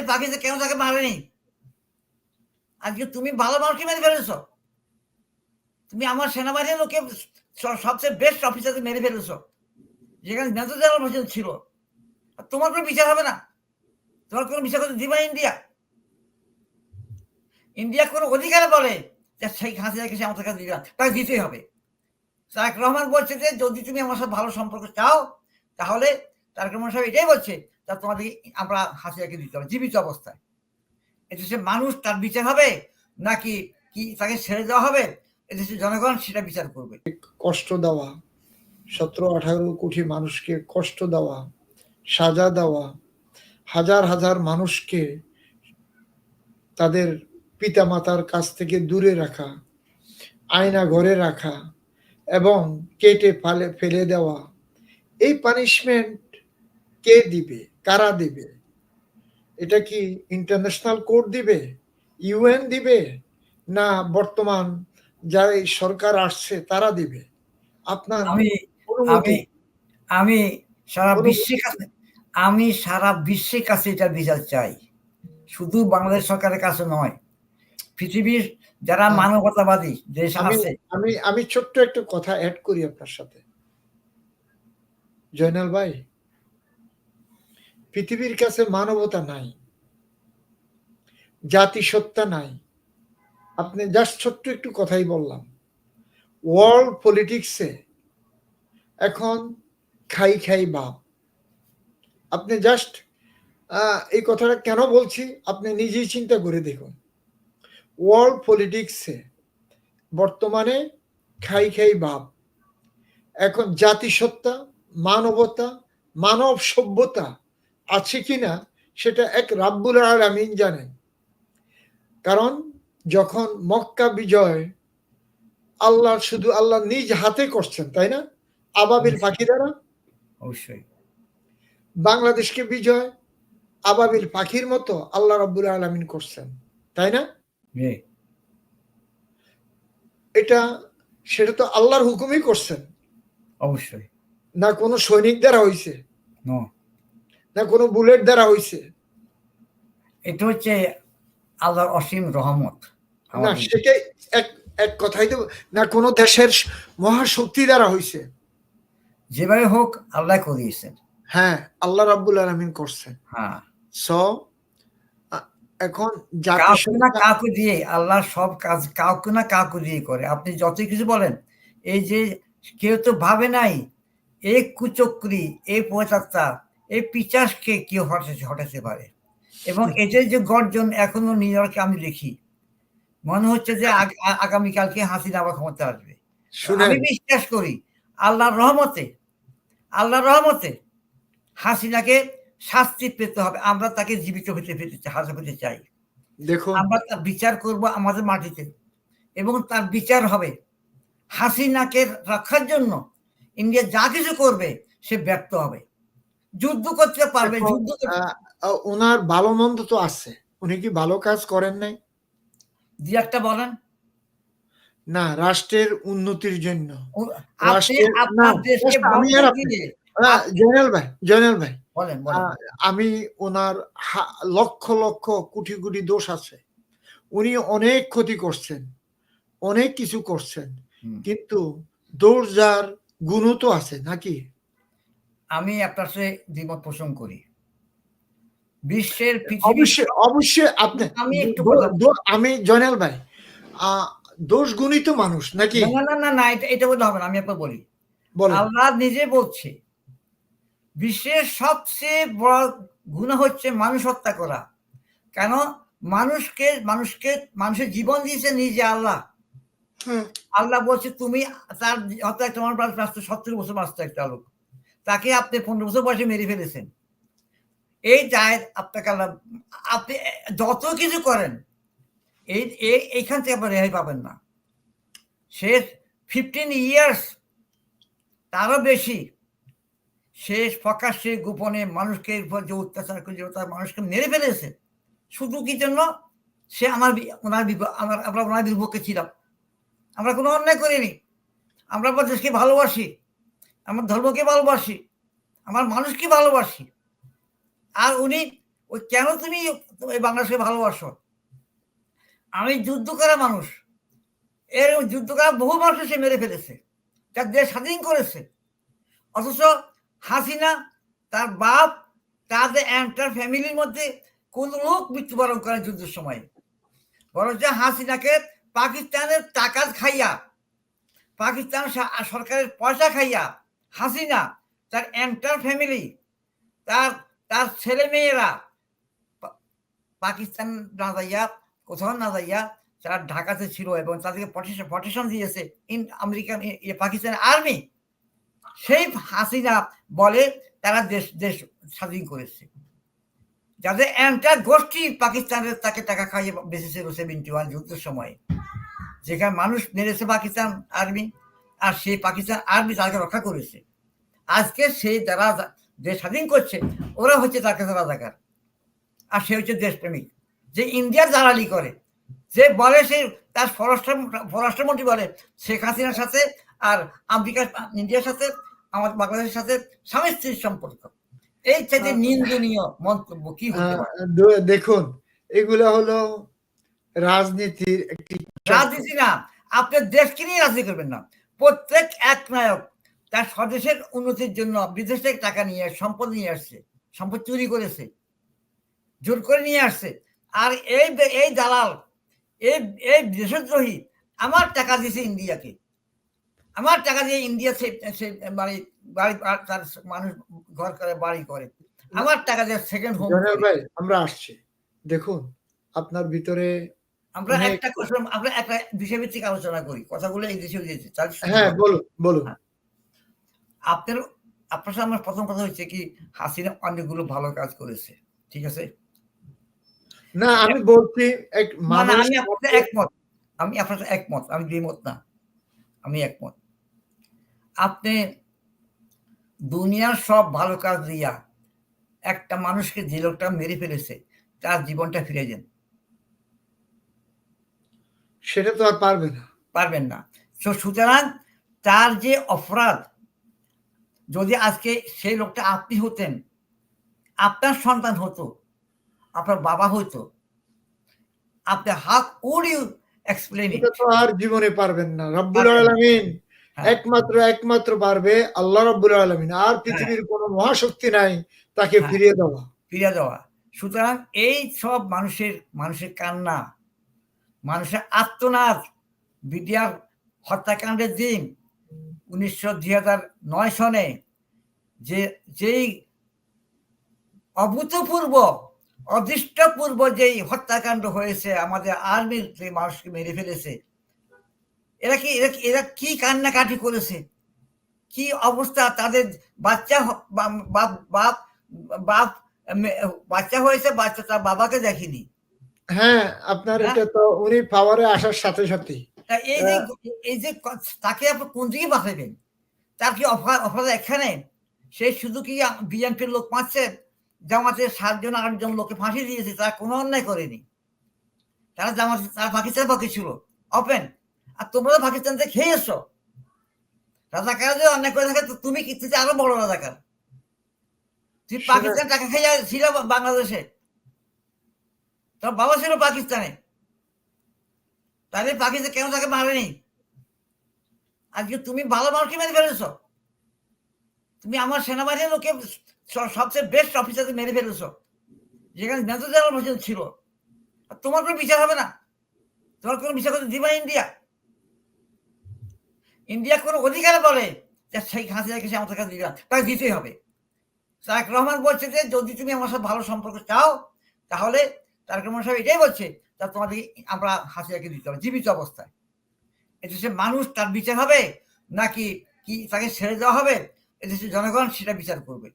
পাকিস্তান কেন তাকে মারেনি? আজকে তুমি ভালো মানুষকে মেরে ফেলেছো? তুমি আমার সেনাবাহিনীর লোকে সবচেয়ে বেস্ট অফিসারকে মেরে ফেলেছো। যেখানে মেজর জেনারেল পর্যন্ত ছিল। তোমার কোনো বিচার হবে না। তোমার কোনো বিচার করতে দিবা ইন্ডিয়া। ইন্ডিয়া কোনো অধিকার বলে যে সেই হাসিনাকে সে আমাদের কাছে না। তাকে দিতেই হবে। তারেক রহমান বলছে যে, যদি তুমি আমার সাথে ভালো সম্পর্ক চাও, তাহলে তারেক রহমান সাহেব এটাই বলছে তা তোমাদের আমরা হাসি হাসিনাকে দিতে হবে, জীবিত অবস্থায়। এদেশে মানুষ, তার বিচার হবে? নাকি কি তাকে ছেড়ে দেওয়া হবে? এদেশে জনগণ, সেটা বিচার করবে। কষ্ট দেওয়া, সতেরো আঠারো কোটি মানুষকে কষ্ট দেওয়া, সাজা দেওয়া, হাজার হাজার মানুষকে তাদের পিতা মাতার কাছ থেকে দূরে রাখা, আয়না ঘরে রাখা এবং কেটে ফালে, ফেলে দেওয়া, এই পানিশমেন্ট কে দিবে? কারা দিবে? এটা কি ইন্টারন্যাশনাল কোর্ট দিবে? ইউএন দিবে? না বর্তমান যারা এই সরকার আসছে তারা দিবে? আপনার আমি আমি আমি সারা বিশ্বের কাছে আমি সারা বিশ্বের কাছে এটা বিচার চাই। শুধু বাংলাদেশ সরকারের কাছে নয়। পৃথিবীর যারা। মানবতাবাদী দেশ আমি আছে আমি আমি ছোট্ট একটা কথা অ্যাড করি আপনার সাথে। জয়নাল ভাই পৃথিবীর কাছে মানবতা নাই, জাতিসত্তা নাই। আপনি জাস্ট ছোট্ট একটু কথাই বললাম। ওয়ার্ল্ড পলিটিক্সে এখন খাই খাই বাপ। আপনি জাস্ট এই কথাটা কেন বলছি? আপনি নিজেই চিন্তা করে দেখুন। ওয়ার্ল্ড পলিটিক্সে বর্তমানে খাই খাই ভাব এখন জাতিসত্তা, মানবতা, মানব সভ্যতা আছে কিনা সেটা এক রাব্বুল আলামিন জানেন। কারণ যখন মক্কা বিজয় আল্লাহ শুধু আল্লাহ নিজ হাতে করছেন তাই না? আবাবিল পাখি দ্বারা? অবশ্যই। বাংলাদেশকে বিজয় আবাবিল পাখির মতো আল্লাহ রাব্বুল আলামিন করছেন তাই না? এটা সেটা তো আল্লাহর হুকুমই করছেন। অবশ্যই। না কোনো সৈনিক দ্বারা হইছে? নো কোনো বুলেট দ্বারা হইছে? এটা হচ্ছে আল্লাহর অসীম রহমত। না সেটাই এক এক কথাই তো না কোনো দেশের মহাশক্তি দ্বারা হইছে? যেভাবে হোক আল্লাহ করিয়েছেন হ্যাঁ আল্লাহ রাব্বুল আলামিন করছেন। হ্যাঁ। সো এখন কাউকে না কাউকে দিয়ে আল্লাহ সব কাজ কাউকে না কাউকে দিয়ে করে। আপনি যতই কিছু বলেন এই যে কেউ তো ভাবে নাই এই কুচক্রি এই পঁচাত্তা এই পিচাসকে কেউ হটাতে হটাতে পারে এবং এদের যে গর্জন এখনও নিউ ইয়র্কে আমি দেখি। মনে হচ্ছে যে আগামীকালকে হাসিনা আবার ক্ষমতা আসবে। আমি বিশ্বাস করি আল্লাহর রহমতে আল্লাহর রহমতে হাসিনাকে শাস্তি পেতে হবে। আমরা তাকে জীবিত হতে পেতে চাই হাজার পেতে চাই। দেখুন। আমরা তার বিচার করব আমাদের মাটিতে। এবং তার বিচার হবে হাসিনাকে রক্ষার জন্য। ইন্ডিয়া যা কিছু করবে সে ব্যর্থ হবে। যুদ্ধ করতে পারবে যুদ্ধ ওনার ভালো মন্দ তো আছে। উনি কি ভালো কাজ করেন নাই? দুই একটা বলেন। না রাষ্ট্রের উন্নতির জন্য। আমি জয়নাল ভাই জয়নাল ভাই। ওনার লক্ষ লক্ষ কোটি কোটি দোষ আছে। উনি অনেক ক্ষতি করছেন অনেক কিছু করছেন। কিন্তু দোষ যার গুণও তো আছে নাকি? আমি আপনার সাথে দ্বিমত পোষণ করি। বিশ্বের অবশ্যই অবশ্যই আপনি আমি একটু আমি জয়নাল ভাই দোষ গুণিত মানুষ নাকি? না না না না এটা এটা বলতে হবে না আমি আপনার বলি। আল্লাহ নিজে বলছে বিশ্বের সবচেয়ে বড় গুণা হচ্ছে মানুষ হত্যা করা। কেন? মানুষকে মানুষকে মানুষের জীবন দিয়েছে নিজে আল্লাহ। আল্লাহ বলছে তুমি তার একটা মানুষ বাঁচতে সত্তর বছর বাঁচতে একটা লোক। তাকে আপনি পনেরো বছর বয়সে মেরে ফেলেছেন। এই যায় আপনাকে আল্লাহ, আপনি যত কিছু করেন, এই, এই- এইখান থেকে আপনি রেহাই পাবেন না। সে ফিফটিন ইয়ার্স তারও বেশি শেষ প্রকাশ্যে গোপনে মানুষকে উপর যে অত্যাচার করে যে তার মানুষকে মেরে ফেলেছে। শুধু কি জন্য? সে আমার ওনার আমার, আমরা ওনার বিপক্ষে ছিলাম। আমরা কোনো অন্যায় করিনি। আমরা আমার দেশকে ভালোবাসি। আমার ধর্মকে ভালোবাসি, আমার মানুষকে ভালোবাসি। আর উনি, ওই কেন তুমি এই বাংলাদেশকে ভালোবাসো? আমি যুদ্ধ করা মানুষ। এর যুদ্ধ করা বহু মানুষ সে মেরে ফেলেছে তার দেশ স্বাধীন করেছে। অথচ হাসিনা তার বাপ, তাদের এন্টার ফ্যামিলির মধ্যে কোন লোক মৃত্যুবরণ করে যুদ্ধের সময়? বরঞ্চ হাসিনাকে পাকিস্তানের টাকা খাইয়া, পাকিস্তান সরকারের পয়সা খাইয়া হাসিনা, তার এন্টার ফ্যামিলি তার তার ছেলে মেয়েরা পাকিস্তান না যাইয়া, কোথাও না যাইয়া তারা ঢাকাতে ছিল এবং তাদেরকে পটেশন দিয়েছে ইন আমেরিকান পাকিস্তান আর্মি সেই হাসিনা বলে তারা দেশ দেশ স্বাধীন করেছে। যাদের এন্টার গোষ্ঠী পাকিস্তানের তাকে টাকা খাইয়ে বেঁচেছিল সেভেন্টি ওয়ান যুদ্ধের সময়। যেখানে মানুষ মেরেছে পাকিস্তান আর্মি আর সেই পাকিস্তান আর্মি তাকে রক্ষা করেছে। আজকে সেই যারা দেশ স্বাধীন করছে ওরা হচ্ছে তার কাছে রাজাকার। আর সে হচ্ছে দেশপ্রেমিক। যে ইন্ডিয়ার দালালি করে যে বলে সে তার স্বরাষ্ট্র স্বরাষ্ট্রমন্ত্রী বলে শেখ হাসিনার সাথে আর আমেরিকার ইন্ডিয়ার সাথে আমাদের বাংলাদেশের সাথে স্বামী স্ত্রীর সম্পর্ক। এই চাইতে নিন্দনীয় মন্তব্য কি দেখুন এগুলা হলো রাজনীতির একটি রাজনীতি না আপনার দেশকে নিয়ে রাজনীতি করবেন না। প্রত্যেক এক নায়ক তার স্বদেশের উন্নতির জন্য বিদেশ থেকে টাকা নিয়ে সম্পদ নিয়ে আসছে সম্পদ চুরি করেছে জোর করে নিয়ে আসছে। আর এই এই দালাল এই এই দেশদ্রোহী আমার টাকা দিয়েছে ইন্ডিয়াকে। আমার টাকা দিয়ে ইন্ডিয়া সে বাড়ি বাড়ি তার মানুষ ঘর করে বাড়ি করে। আমার টাকা দিয়ে সেকেন্ড হোম আমরা আসছি। দেখুন আপনার ভিতরে আমরা একটা কোশ্চেন আমরা একটা বিষয়ভিত্তিক আলোচনা করি কথাগুলো এই দেশে দিয়েছি হ্যাঁ বলুন বলুন। আপনার আপনার সাথে আমার প্রথম কথা হচ্ছে কি হাসিনা অনেকগুলো ভালো কাজ করেছে ঠিক আছে? না আমি বলছি এক না, না, আমি আপনার একমত আমি আপনার সাথে একমত আমি দ্বিমত না আমি একমত। আপনি দুনিয়ার সব ভালো কাজ দিয়া একটা মানুষকে যে লোকটা মেরে ফেলেছে তার জীবনটা ফিরে যান সেটা তো আর পারবে না। পারবেন না। তো সুতরাং তার যে অপরাধ যদি আজকে সেই লোকটা আপনি হতেন আপনার সন্তান হতো আপনার বাবা হতো আপনি হাক উড এক্সপ্লেন তো আর জীবনে পারবেন না। রব্বুল। আলামিন হ্যাঁ। একমাত্র একমাত্র পারবে আল্লাহ রব্বুল আলামিন। আর পৃথিবীর কোনো মহাশক্তি নাই তাকে হ্যাঁ। ফিরিয়ে দেওয়া। ফিরিয়ে দেওয়া। সুতরাং এই সব মানুষের মানুষের কান্না মানুষের আত্মনাদ বিডিআর হত্যাকাণ্ডের দিন উনিশশো দুই হাজার নয় সনে যে, যেই অভূতপূর্ব, অদৃষ্টপূর্ব যেই হত্যাকাণ্ড হয়েছে, আমাদের আর্মির মানুষকে মেরে ফেলেছে, এরা কি, এরা এরা কি কান্নাকাটি করেছে? কি অবস্থা? তাদের বাচ্চা বাপ বাপ বাপ বাচ্চা হয়েছে, বাচ্চা তার বাবাকে দেখেনি। হ্যাঁ আপনার হ্যাঁ। এটা তো উনি পাওয়ারে আসার সাথে সাথে এই যে এই যে তাকে আপনি কোন দিকে বাঁচাবেন তার কি অফার অফার এখানে? সে শুধু কি বিএনপির লোক পাচ্ছে? জামাতের সাতজন আটজন লোকে ফাঁসি দিয়েছে তারা কোনো অন্যায় করেনি। তারা জামাত তারা পাকিস্তান পক্ষে ছিল। ওপেন আর তোমরা তো পাকিস্তান থেকে খেয়ে এসো রাজাকার যদি অন্যায় করে থাকে তুমি কি আরও বড় রাজাকার। তুই সেটা- পাকিস্তান টাকা খেয়ে ছিল বাংলাদেশে। তোর বাবা ছিল পাকিস্তানে। তাহলে পাকিস্তান কেন তাকে মারেনি? আজকে তুমি ভালো মানুষকে মেরে ফেলেছ। তুমি আমার সেনাবাহিনীর লোকে সবচেয়ে বেস্ট অফিসারকে মেরে ফেলেছো। যেখানে মেজর জেনারেল পর্যন্ত ছিল। তোমার কোনো বিচার হবে না। তোমার কোনো বিচার করতে দিবা ইন্ডিয়া। ইন্ডিয়া কোনো অধিকার বলে যে সেই হাসিনাকে সে আমাদের কাছে দিবে তাকে দিতেই হবে। তারেক রহমান বলছে যে, যদি তুমি আমার সাথে ভালো সম্পর্ক চাও, তাহলে তারেক রহমান সাহেব এটাই বলছে তা তোমাদের আমরা হাসি হাসিনাকে দিতে হবে, জীবিত অবস্থায়। এদেশে মানুষ তার বিচার হবে নাকি কি তাকে ছেড়ে দেওয়া হবে? এদেশে জনগণ সেটা বিচার করবে।